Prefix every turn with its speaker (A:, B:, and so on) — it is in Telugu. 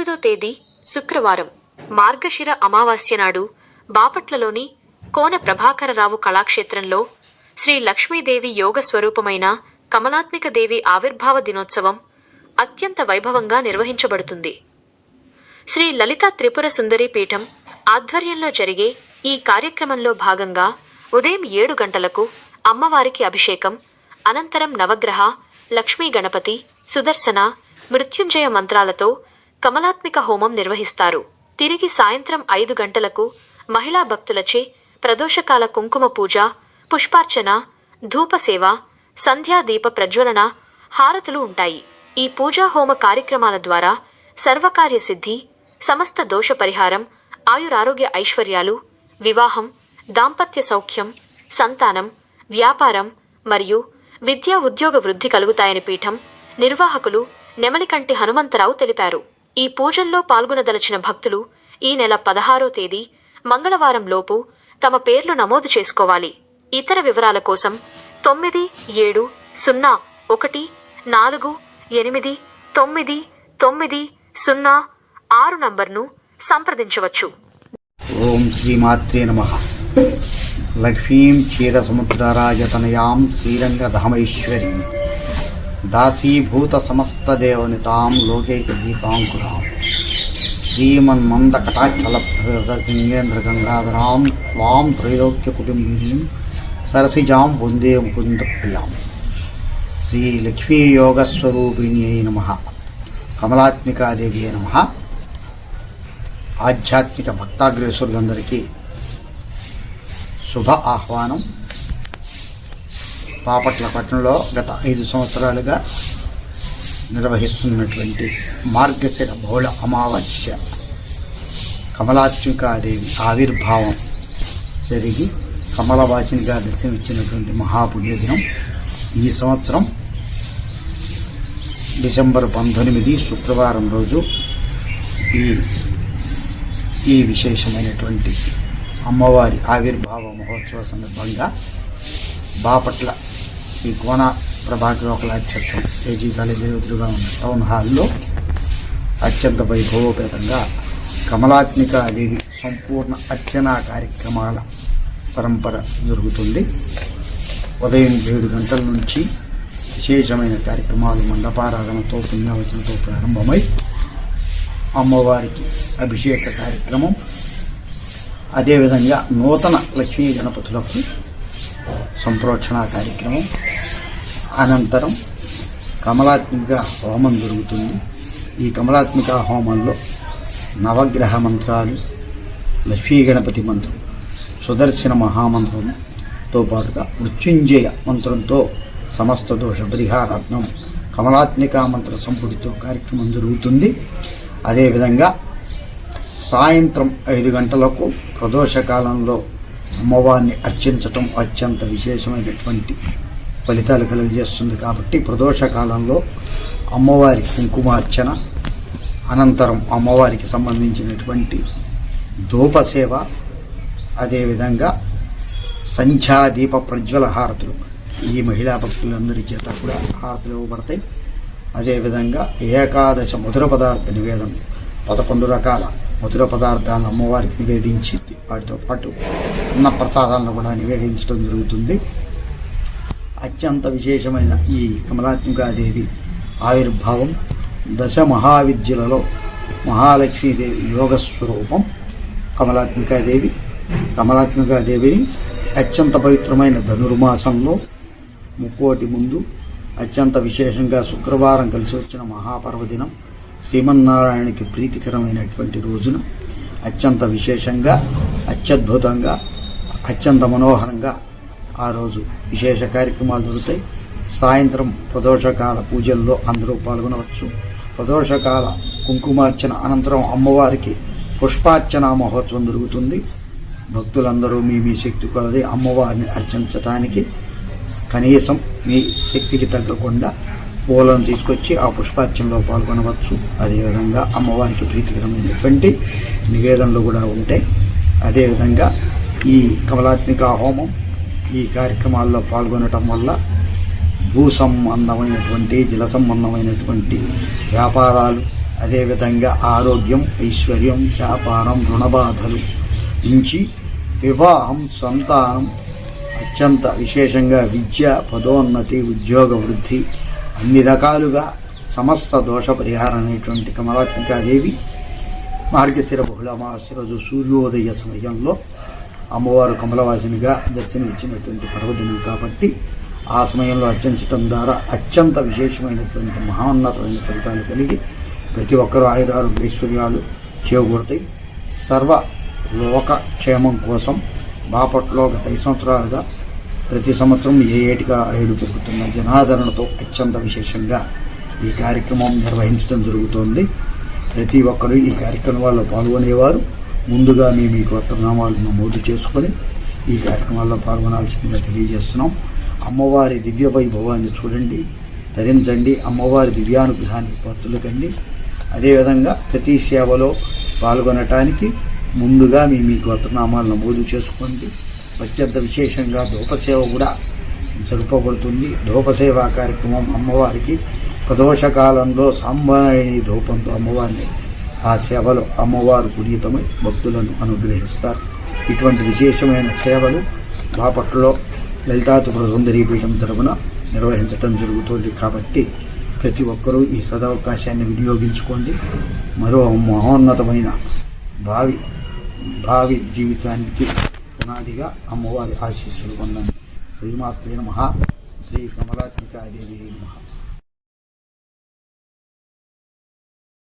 A: పంతొమ్మిదో తేదీ శుక్రవారం మార్గశిర అమావాస్య నాడు బాపట్లలోని కోన ప్రభాకరరావు కళాక్షేత్రంలో శ్రీ లక్ష్మీదేవి యోగ స్వరూపమైన కమలాత్మిక దేవి ఆవిర్భావ దినోత్సవం అత్యంత వైభవంగా నిర్వహించబడుతుంది. శ్రీ లలిత త్రిపుర సుందరి పీఠం ఆధ్వర్యంలో జరిగే ఈ కార్యక్రమంలో భాగంగా ఉదయం ఏడు గంటలకు అమ్మవారికి అభిషేకం అనంతరం నవగ్రహ లక్ష్మీ గణపతి సుదర్శన మృత్యుంజయ మంత్రాలతో కమలాత్మిక హోమం నిర్వహిస్తారు. తిరిగి సాయంత్రం ఐదు గంటలకు మహిళా భక్తులచే ప్రదోషకాల కుంకుమ పూజ పుష్పార్చన ధూపసేవ సంధ్యా దీప ప్రజ్వలన హారతులు ఉంటాయి. ఈ పూజా హోమ కార్యక్రమాల ద్వారా సర్వకార్య సిద్ధి సమస్త దోష పరిహారం ఆయురారోగ్య ఐశ్వర్యాలు వివాహం దాంపత్య సౌఖ్యం సంతానం వ్యాపారం మరియు విద్యా ఉద్యోగ వృద్ధి కలుగుతాయని పీఠం నిర్వాహకులు నెమలికంటి హనుమంతరావు తెలిపారు. ఈ పూజల్లో పాల్గొనదలచిన భక్తులు ఈ నెల పదహారో తేదీ మంగళవారం లోపు తమ పేర్లు నమోదు చేసుకోవాలి. ఇతర వివరాల కోసం తొమ్మిది ఏడు సున్నా ఒకటి నాలుగు ఎనిమిది తొమ్మిది తొమ్మిది సున్నా ఆరు నంబర్ను సంప్రదించవచ్చు.
B: ఓం శ్రీమాత్రే నమ. లక్ష్మీం క్షీరసముద్రరాజతనయాం శ్రీరంగధామైశ్వరీం దాసీభూత సమస్త సమస్తదేవనితాం లోకైక దీపాంకురాం శ్రీమన్మంద కటాక్షల శ్రీమన్మందకటాక్షలభ్రగంగేంద్ర గంగాధరాం త్వాం త్రైలోక్య కుటుంబీం సరసిజాం వందే ముకుంద ప్రియాం శ్రీ లక్ష్మీయోగస్వరూపిణ్యై నమ. కమలాత్మికాదేవి నమ. ఆధ్యాత్మిక భక్తాగ్రేసులందరికీ శుభ ఆహ్వానం. పాపట్ల పట్టణంలో గత ఐదు సంవత్సరాలుగా నిర్వహిస్తున్నటువంటి మార్గశిర బహుళ అమావాస్య కమలాత్మికాదేవి ఆవిర్భావం జరిగి కమలవాసినిగా దర్శనమిచ్చినటువంటి మహాపుణ్యదినం ఈ సంవత్సరం డిసెంబర్ పంతొమ్మిది శుక్రవారం రోజు ఈ ఈ విశేషమైనటువంటి అమ్మవారి ఆవిర్భావ మహోత్సవ సందర్భంగా బాపట్ల ఈ కోన ప్రభాకర్ కళాక్షేత్రం ఏజీ కాలేజీ ఎదురుగా ఉన్న టౌన్ హాల్లో అత్యంత వైభవోపేతంగా కమలాత్మికాదేవి సంపూర్ణ అర్చనా కార్యక్రమాల పరంపర జరుగుతుంది. ఉదయం ఏడు గంటల నుంచి విశేషమైన కార్యక్రమాలు మండపారాధనతో పుణ్యావచనతో ప్రారంభమై అమ్మవారికి అభిషేక కార్యక్రమం. అదేవిధంగా నూతన లక్ష్మీ గణపతులకు సంప్రోక్షణ కార్యక్రమం. అనంతరం కమలాత్మిక హోమం జరుగుతుంది. ఈ కమలాత్మిక హోమంలో నవగ్రహ మంత్రాలు లక్ష్మీ గణపతి మంత్రం సుదర్శన మహామంత్రంతో పాటుగా మృత్యుంజయ మంత్రంతో సమస్త దోష పరిహారాత్మం కమలాత్మిక మంత్ర సంపుటితో కార్యక్రమం జరుగుతుంది. అదేవిధంగా సాయంత్రం ఐదు గంటలకు ప్రదోష కాలంలో అమ్మవారిని అర్చించటం అత్యంత విశేషమైనటువంటి ఫలితాలు కలుగజేస్తుంది కాబట్టి ప్రదోష కాలంలో అమ్మవారి కుంకుమార్చన అనంతరం అమ్మవారికి సంబంధించినటువంటి ధూపసేవ అదేవిధంగా సంధ్యాదీప ప్రజ్వల హారతులు ఈ మహిళా భక్తులందరి చేత కూడా హారతులు ఇవ్వబడతాయి. అదేవిధంగా ఏకాదశ మధుర పదార్థ నివేదన పదకొండు రకాల మధుర పదార్థాలను అమ్మవారికి నివేదించి వాటితో పాటు అన్న ప్రసాదాలను కూడా నివేదించడం జరుగుతుంది. అత్యంత విశేషమైన ఈ కమలాత్మికాదేవి ఆవిర్భావం దశ మహావిద్యలలో మహాలక్ష్మీదేవి యోగ స్వరూపం కమలాత్మికాదేవి కమలాత్మికాదేవిని అత్యంత పవిత్రమైన ధనుర్మాసంలో ముక్కోటి ముందు అత్యంత విశేషంగా శుక్రవారం కలిసి వచ్చిన మహాపర్వదినం శ్రీమన్నారాయణకి ప్రీతికరమైనటువంటి రోజున అత్యంత విశేషంగా అత్యద్భుతంగా అత్యంత మనోహరంగా ఆ రోజు విశేష కార్యక్రమాలు జరుగుతాయి. సాయంత్రం ప్రదోషకాల పూజల్లో అందరూ పాల్గొనవచ్చు. ప్రదోషకాల కుంకుమార్చన అనంతరం అమ్మవారికి పుష్పార్చన మహోత్సవం జరుగుతుంది. భక్తులందరూ మీ మీ శక్తి కొలది అమ్మవారిని అర్చించటానికి కనీసం మీ శక్తికి తగ్గకుండా పూలను తీసుకొచ్చి ఆ పుష్పార్చనలో పాల్గొనవచ్చు. అదేవిధంగా అమ్మవారికి ప్రీతికరమైనటువంటి నివేదనలు కూడా ఉంటాయి అదేవిధంగా ఈ కమలాత్మిక హోమం ఈ కార్యక్రమాల్లో పాల్గొనటం వల్ల భూ సంబంధమైనటువంటి జల సంబంధమైనటువంటి వ్యాపారాలు అదేవిధంగా ఆరోగ్యం ఐశ్వర్యం వ్యాపారం రుణబాధలు నుంచి వివాహం సంతానం అత్యంత విశేషంగా విద్య పదోన్నతి ఉద్యోగ వృద్ధి అన్ని రకాలుగా సమస్త దోష పరిహారం అనేటువంటి కమలాత్మికాదేవి మార్గశిర బహుళ అమావాస్య రోజు సూర్యోదయ సమయంలో అమ్మవారు కమలవాసినిగా దర్శనమిచ్చినటువంటి పర్వదినం కాబట్టి ఆ సమయంలో అర్చించటం ద్వారా అత్యంత విశేషమైనటువంటి మహోన్నతమైన ఫలితాలు కలిగి ప్రతి ఒక్కరూ ఆయురాలు ఐశ్వర్యాలు చేకూరుతాయి. సర్వ లోక క్షేమం కోసం బాపట్లో గత ఐదు సంవత్సరాలుగా ప్రతి సంవత్సరం ఏ ఏటిగా ఏడు పెరుగుతున్న జనాదరణతో అత్యంత విశేషంగా ఈ కార్యక్రమం నిర్వహించడం జరుగుతోంది. ప్రతి ఒక్కరూ ఈ కార్యక్రమాల్లో పాల్గొనేవారు. ముందుగా మేము మీ కొత్త నామాలు నమోదు చేసుకొని ఈ కార్యక్రమాల్లో పాల్గొనాల్సిందిగా తెలియజేస్తున్నాం. అమ్మవారి దివ్య వైభవాన్ని చూడండి ధరించండి అమ్మవారి దివ్యానుగ్రహానికి పత్తులకండి అదేవిధంగా ప్రతి సేవలో పాల్గొనటానికి ముందుగా మీ మీ గోత్రనామాలు నమోదు చేసుకోండి. అత్యంత విశేషంగా ధూపసేవ కూడా జరుపబడుతుంది ధూపసేవ కార్యక్రమం అమ్మవారికి ప్రదోష కాలంలో సాంబాయిని ధూపంతో అమ్మవారిని ఆ సేవలో అమ్మవారు పునీతమై భక్తులను అనుగ్రహిస్తారు. ఇటువంటి విశేషమైన సేవలు బాపట్లో లలితాతుపుర సుందరీ పీఠం తరపున నిర్వహించడం జరుగుతుంది కాబట్టి ప్రతి ఒక్కరూ ఈ సదవకాశాన్ని వినియోగించుకోండి. మరో మహోన్నతమైన భావి భావి జీవితానికి పునాదిగా అమ్మవారి ఆశీస్సులు పొందండి. శ్రీమాత్రే నమ. శ్రీ కమలాత్మికాదేవి నమ.